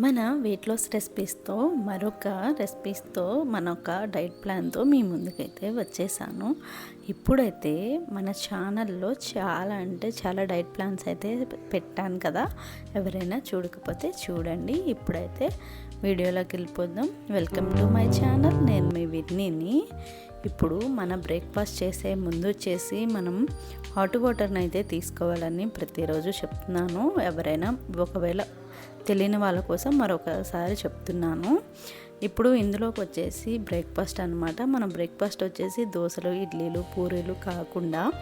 మన weight loss రెసిపీస్తో మరొక రెసిపీస్తో మన ఒక డైట్ ప్లాన్తో మీ ముందుకైతే వచ్చేసాను. ఇప్పుడైతే మన ఛానల్లో చాలా అంటే చాలా డైట్ ప్లాన్స్ అయితే పెట్టాను కదా. ఎవరైనా చూడకపోతే చూడండి. ఇప్పుడైతే వీడియోలోకి వెళ్ళిపోదాం. వెల్కమ్ టు మై ఛానల్ నేను మీ విన్నీని. ఇప్పుడు మన బ్రేక్ఫాస్ట్ చేసే ముందు వచ్చేసి మనం హాట్ వాటర్ని అయితే తీసుకోవాలని ప్రతిరోజు చెప్తున్నాను. ఎవరైనా ఒకవేళ తెలియని వాళ్ళ కోసం మరొకసారి చెప్తున్నాను. ఇప్పుడు ఇందులోకి వచ్చేసి బ్రేక్ఫాస్ట్ అనమాట మన బ్రేక్ఫాస్ట్ వచ్చేసి దోశలు ఇడ్లీలు పూరీలు కాకుండా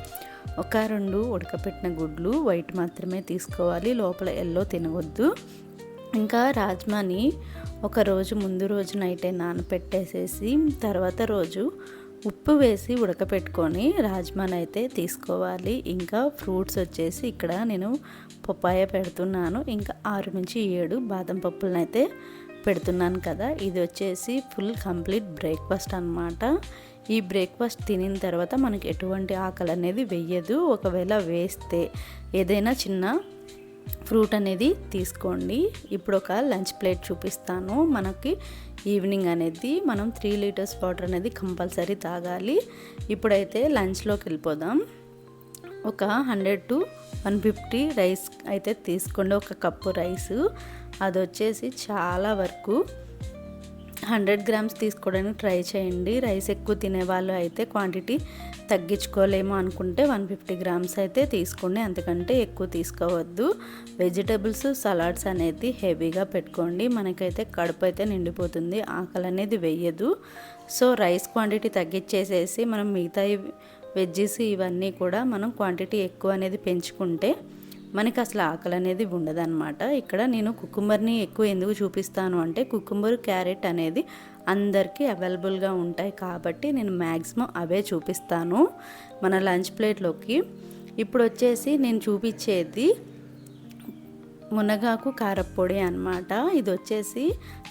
ఒక రెండు ఉడకపెట్టిన గుడ్లు వైట్ మాత్రమే తీసుకోవాలి. లోపల ఎల్లో తినవద్దు. ఇంకా రాజ్మాని ఒక రోజు ముందు రోజు నైటే నానపెట్టేసేసి తర్వాత రోజు ఉప్పు వేసి ఉడకపెట్టుకొని రాజ్మాన్ అయితే తీసుకోవాలి. ఇంకా ఫ్రూట్స్ వచ్చేసి ఇక్కడ నేను పప్పాయ పెడుతున్నాను. ఇంకా ఆరు నుంచి ఏడు బాదం పప్పులను అయితే పెడుతున్నాను కదా. ఇది వచ్చేసి ఫుల్ కంప్లీట్ బ్రేక్ఫాస్ట్ అనమాట ఈ బ్రేక్ఫాస్ట్ తినిన తర్వాత మనకి ఎటువంటి ఆకలి అనేది వెయ్యదు ఒకవేళ వేస్తే ఏదైనా చిన్న ఫ్రూట్ అనేది తీసుకోండి. ఇప్పుడు ఒక లంచ్ ప్లేట్ చూపిస్తాను. మనకి ఈవినింగ్ అనేది మనం త్రీ లీటర్స్ వాటర్ అనేది కంపల్సరీ తాగాలి. ఇప్పుడైతే లంచ్లోకి వెళ్ళిపోదాం. ఒక hundred to one fifty rice అయితే తీసుకోండి. ఒక కప్పు రైస్. అది వచ్చేసి చాలా వరకు హండ్రెడ్ గ్రామ్స్ తీసుకోవడానికి ట్రై చేయండి. రైస్ ఎక్కువ తినేవాళ్ళు అయితే క్వాంటిటీ తగ్గించుకోలేము అనుకుంటే వన్ ఫిఫ్టీ గ్రామ్స్ అయితే తీసుకోండి. అంతకంటే ఎక్కువ తీసుకోవద్దు. వెజిటేబుల్స్ సలాడ్స్ అనేది హెవీగా పెట్టుకోండి. మనకైతే కడుపు అయితే నిండిపోతుంది. ఆకలి అనేది వేయదు. సో రైస్ క్వాంటిటీ తగ్గించేసేసి మనం మిగతా వెజ్జెస్ ఇవన్నీ కూడా మనం క్వాంటిటీ ఎక్కువ అనేది పెంచుకుంటే మనకి అసలు ఆకలి అనేది ఉండదన్నమాట. ఇక్కడ నేను కుకుంబర్ని ఎక్కువ ఎందుకు చూపిస్తాను అంటే కుకుంబర్ క్యారెట్ అనేది అందరికీ అవైలబుల్గా ఉంటాయి కాబట్టి నేను మ్యాక్సిమం అవే చూపిస్తాను. మన లంచ్ ప్లేట్లోకి. ఇప్పుడు వచ్చేసి నేను చూపించేది మునగాకు కారపొడి అనమాట ఇది వచ్చేసి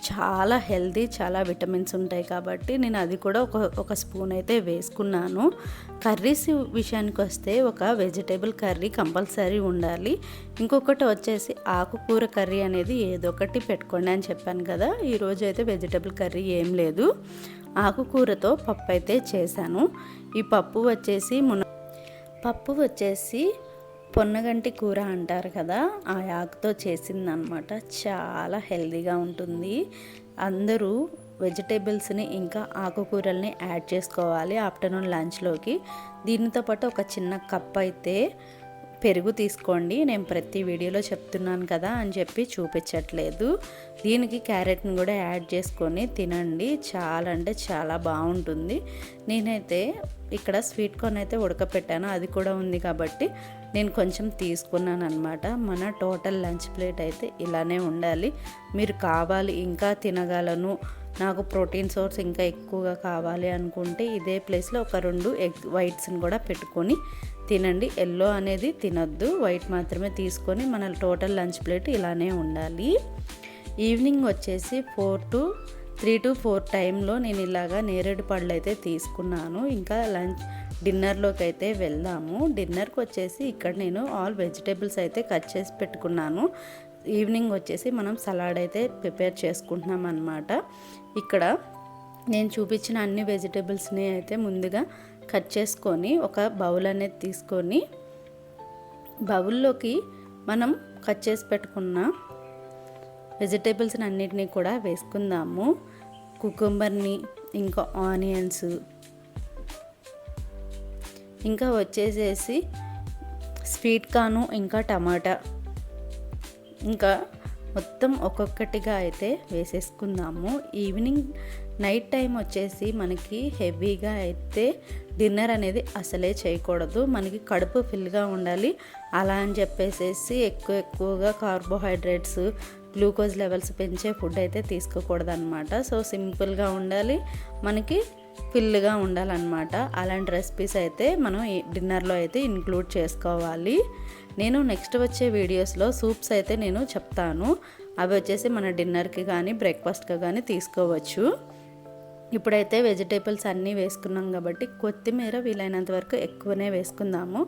చాలా హెల్దీ చాలా విటమిన్స్ ఉంటాయి కాబట్టి నేను అది కూడా ఒక ఒక స్పూన్ అయితే వేసుకున్నాను. కర్రీస్ విషయానికి వస్తే ఒక వెజిటేబుల్ కర్రీ కంపల్సరీ ఉండాలి. ఇంకొకటి వచ్చేసి ఆకుకూర కర్రీ అనేది ఏదో ఒకటి పెట్టుకోండి అని చెప్పాను కదా. ఈరోజు అయితే వెజిటేబుల్ కర్రీ ఏం లేదు. ఆకుకూరతో పప్పు అయితే చేశాను. ఈ పప్పు వచ్చేసి మున పప్పు వచ్చేసి పొన్నగంటి కూర అంటారు కదా ఆ ఆకుతో చేసిందనమాట చాలా హెల్దీగా ఉంటుంది. అందరూ వెజిటేబుల్స్ని ఇంకా ఆకుకూరల్ని యాడ్ చేసుకోవాలి ఆఫ్టర్నూన్ లంచ్లోకి. దీనితో పాటు ఒక చిన్న కప్ అయితే పెరుగు తీసుకోండి నేను ప్రతి వీడియోలో చెప్తున్నాను కదా అని చెప్పి చూపించట్లేదు. దీనికి క్యారెట్ని కూడా యాడ్ చేసుకొని తినండి చాలా అంటే చాలా బాగుంటుంది. నేనైతే ఇక్కడ స్వీట్ కార్న్ అయితే ఉడకపెట్టాను అది కూడా ఉంది కాబట్టి నేను కొంచెం తీసుకున్నాను అనమాట మన టోటల్ లంచ్ ప్లేట్ అయితే ఇలానే ఉండాలి. మీరు కావాలి ఇంకా తినగలను నాకు ప్రోటీన్ సోర్స్ ఇంకా ఎక్కువగా కావాలి అనుకుంటే ఇదే ప్లేస్లో ఒక రెండు ఎగ్ వైట్స్ని కూడా పెట్టుకొని తినండి. ఎల్లో అనేది తినొద్దు. వైట్ మాత్రమే తీసుకొని మన టోటల్ లంచ్ ప్లేట్ ఇలానే ఉండాలి. ఈవినింగ్ వచ్చేసి four to three to four టైంలో నేను ఇలాగా నేరేడు పళ్ళు అయితే తీసుకున్నాను. ఇంకా లంచ్ డిన్నర్లోకి అయితే వెళ్దాము. డిన్నర్కి వచ్చేసి ఇక్కడ నేను ఆల్ వెజిటేబుల్స్ అయితే కట్ చేసి పెట్టుకున్నాను. ఈవినింగ్ వచ్చేసి మనం సలాడ్ అయితే ప్రిపేర్ చేసుకుంటున్నాం అనమాట ఇక్కడ నేను చూపించిన అన్ని వెజిటేబుల్స్ని అయితే ముందుగా కట్ చేసుకొని ఒక బౌల్ అనేది తీసుకొని బౌల్లోకి మనం కట్ చేసి పెట్టుకున్న వెజిటేబుల్స్ని అన్నిటినీ కూడా వేసుకుందాము. కుకుంబర్ని ఇంకా ఆనియన్స్. ఇంకా వచ్చేసేసి స్వీట్ కార్ను ఇంకా టమాటా. ఇంకా మొత్తం ఒక్కొక్కటిగా అయితే వేసేసుకుందాము. ఈవినింగ్ నైట్ టైం వచ్చేసి మనకి హెవీగా అయితే డిన్నర్ అనేది అసలే చేయకూడదు. మనకి కడుపు ఫిల్గా ఉండాలి. అలా అని చెప్పేసేసి ఎక్కువ ఎక్కువగా కార్బోహైడ్రేట్స్ గ్లూకోజ్ లెవెల్స్ పెంచే ఫుడ్ అయితే తీసుకోకూడదు అనమాట సో సింపుల్గా ఉండాలి. మనకి ఫిల్గా ఉండాలన్నమాట. అలాంటి రెసిపీస్ అయితే మనం డిన్నర్లో అయితే ఇంక్లూడ్ చేసుకోవాలి. నేను నెక్స్ట్ వచ్చే వీడియోస్లో సూప్స్ అయితే నేను చెప్తాను. అవి వచ్చేసి మన డిన్నర్కి కానీ బ్రేక్ఫాస్ట్కి కానీ తీసుకోవచ్చు. ఇప్పుడైతే వెజిటేబుల్స్ అన్నీ వేసుకున్నాం కాబట్టి కొత్తిమీర వీలైనంత వరకు ఎక్కువనే వేసుకుందాము.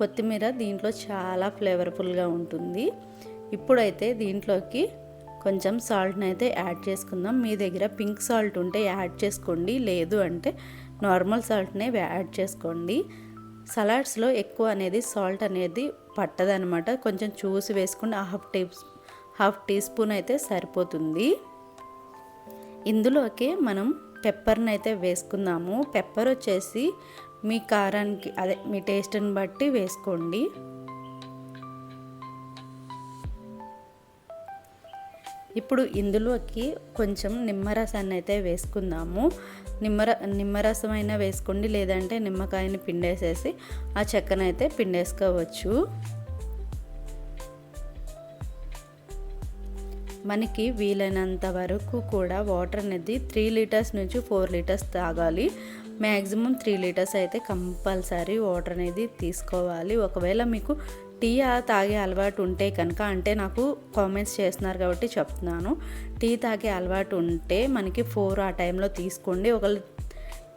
కొత్తిమీర దీంట్లో చాలా ఫ్లేవర్ఫుల్గా ఉంటుంది. ఇప్పుడైతే దీంట్లోకి కొంచెం సాల్ట్ని అయితే యాడ్ చేసుకుందాం. మీ దగ్గర పింక్ సాల్ట్ ఉంటే యాడ్ చేసుకోండి. లేదు అంటే నార్మల్ సాల్ట్నే యాడ్ చేసుకోండి. సలాడ్స్లో ఎక్కువ అనేది సాల్ట్ అనేది పట్టదనమాట కొంచెం చూసి వేసుకుని half tea half teaspoon అయితే సరిపోతుంది. ఇందులోకి మనం పెప్పర్ని అయితే వేసుకుందాము. పెప్పర్ వచ్చేసి మీ కారానికి అదే మీ టేస్ట్ని బట్టి వేసుకోండి. ఇప్పుడు ఇందులోకి కొంచెం నిమ్మరసాన్ని అయితే వేసుకుందాము. నిమ్మర నిమ్మరసం అయినా వేసుకోండి లేదంటే నిమ్మకాయని పిండేసేసి ఆ చెక్కనైతే పిండేసుకోవచ్చు. మనకి వీలైనంత వరకు కూడా వాటర్ అనేది త్రీ లీటర్స్ నుంచి ఫోర్ లీటర్స్ తాగాలి. మ్యాక్సిమం త్రీ లీటర్స్ అయితే కంపల్సరీ వాటర్ అనేది తీసుకోవాలి. ఒకవేళ మీకు టీ తాగే అలవాటు ఉంటే కనుక అంటే నాకు కామెంట్స్ చేస్తున్నారు కాబట్టి చెప్తున్నాను. టీ తాగే అలవాటు ఉంటే మనకి ఫోర్ ఆ టైంలో తీసుకోండి. ఒక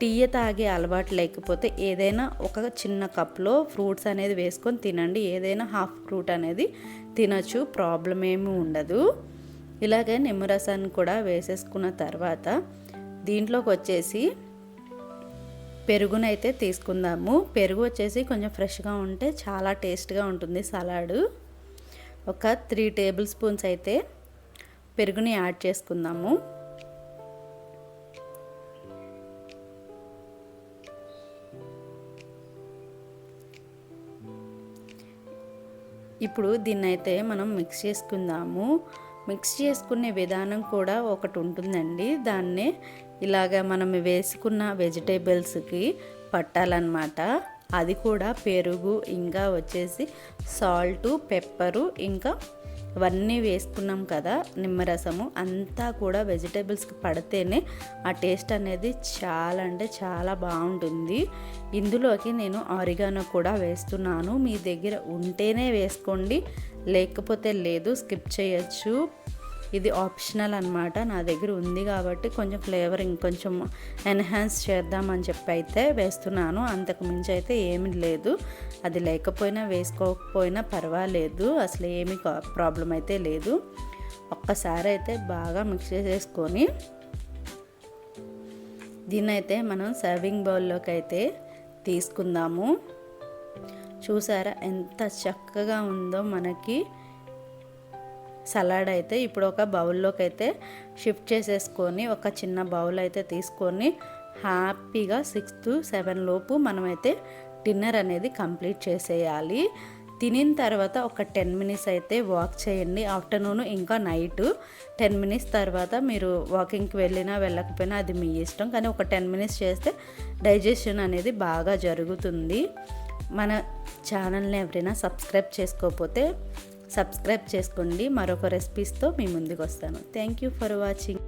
టీ తాగే అలవాటు లేకపోతే ఏదైనా ఒక చిన్న కప్లో ఫ్రూట్స్ అనేది వేసుకొని తినండి. ఏదైనా హాఫ్ ఫ్రూట్ అనేది తినచ్చు ప్రాబ్లం ఏమీ ఉండదు. ఇలాగే నిమ్మరసాన్ని కూడా వేసేసుకున్న తర్వాత దీంట్లోకి వచ్చేసి పెరుగునైతే తీసుకుందాము. పెరుగు వచ్చేసి కొంచెం ఫ్రెష్గా ఉంటే చాలా టేస్ట్గా ఉంటుంది సలాడ్. ఒక త్రీ టేబుల్ స్పూన్స్ అయితే పెరుగుని యాడ్ చేసుకుందాము. ఇప్పుడు దీన్నైతే మనం మిక్స్ చేసుకుందాము. మిక్స్ చేసుకునే విధానం కూడా ఒకటి ఉంటుందండి. దాన్నే ఇలాగ మనం వేసుకున్న వెజిటేబుల్స్కి పట్టాలన్నమాట. అది కూడా పెరుగు ఇంకా వచ్చేసి సాల్టు పెప్పరు ఇంకా ఇవన్నీ వేసుకున్నాం కదా నిమ్మరసము అంతా కూడా వెజిటేబుల్స్కి పడితేనే ఆ టేస్ట్ అనేది చాలా అంటే చాలా బాగుంటుంది. ఇందులోకి నేను ఆరిగానో కూడా వేస్తున్నాను. మీ దగ్గర ఉంటేనే వేసుకోండి. లేకపోతే లేదు స్కిప్ చేయొచ్చు. ఇది ఆప్షనల్ అనమాట నా దగ్గర ఉంది కాబట్టి కొంచెం ఫ్లేవర్ ఇంకొంచెం ఎన్హాన్స్ చేద్దామని చెప్పి అయితే వేస్తున్నాను. అంతకు మించి అయితే ఏమి లేదు. అది లేకపోయినా వేసుకోకపోయినా పర్వాలేదు. అసలు ఏమి ప్రాబ్లం అయితే లేదు. ఒక్కసారి అయితే బాగా మిక్స్ చేసేసుకొని దీన్నైతే అయితే మనం సర్వింగ్ బౌల్లోకి అయితే తీసుకుందాము. చూసారా? ఎంత చక్కగా ఉందో మనకి. సలాడ్ అయితే ఇప్పుడు ఒక బౌల్లోకి అయితే షిఫ్ట్ చేసేసుకొని ఒక చిన్న బౌల్ అయితే తీసుకొని హ్యాపీగా సిక్స్ టు సెవెన్ లోపు మనమైతే డిన్నర్ అనేది కంప్లీట్ చేసేయాలి. తినిన తర్వాత ఒక టెన్ మినిట్స్ అయితే వాక్ చేయండి. ఆఫ్టర్నూన్ ఇంకా నైట్ టెన్ మినిట్స్ తర్వాత మీరు వాకింగ్కి వెళ్ళినా వెళ్ళకపోయినా అది మీ ఇష్టం. కానీ ఒక టెన్ మినిట్స్ చేస్తే డైజెషన్ అనేది బాగా జరుగుతుంది. మన ఛానల్ని ఎవరైనా సబ్స్క్రైబ్ చేసుకోకపోతే సబ్స్క్రైబ్ చేసుకోండి. మరొక రెసిపీస్తో మీ ముందుకు వస్తాను. Thank you for watching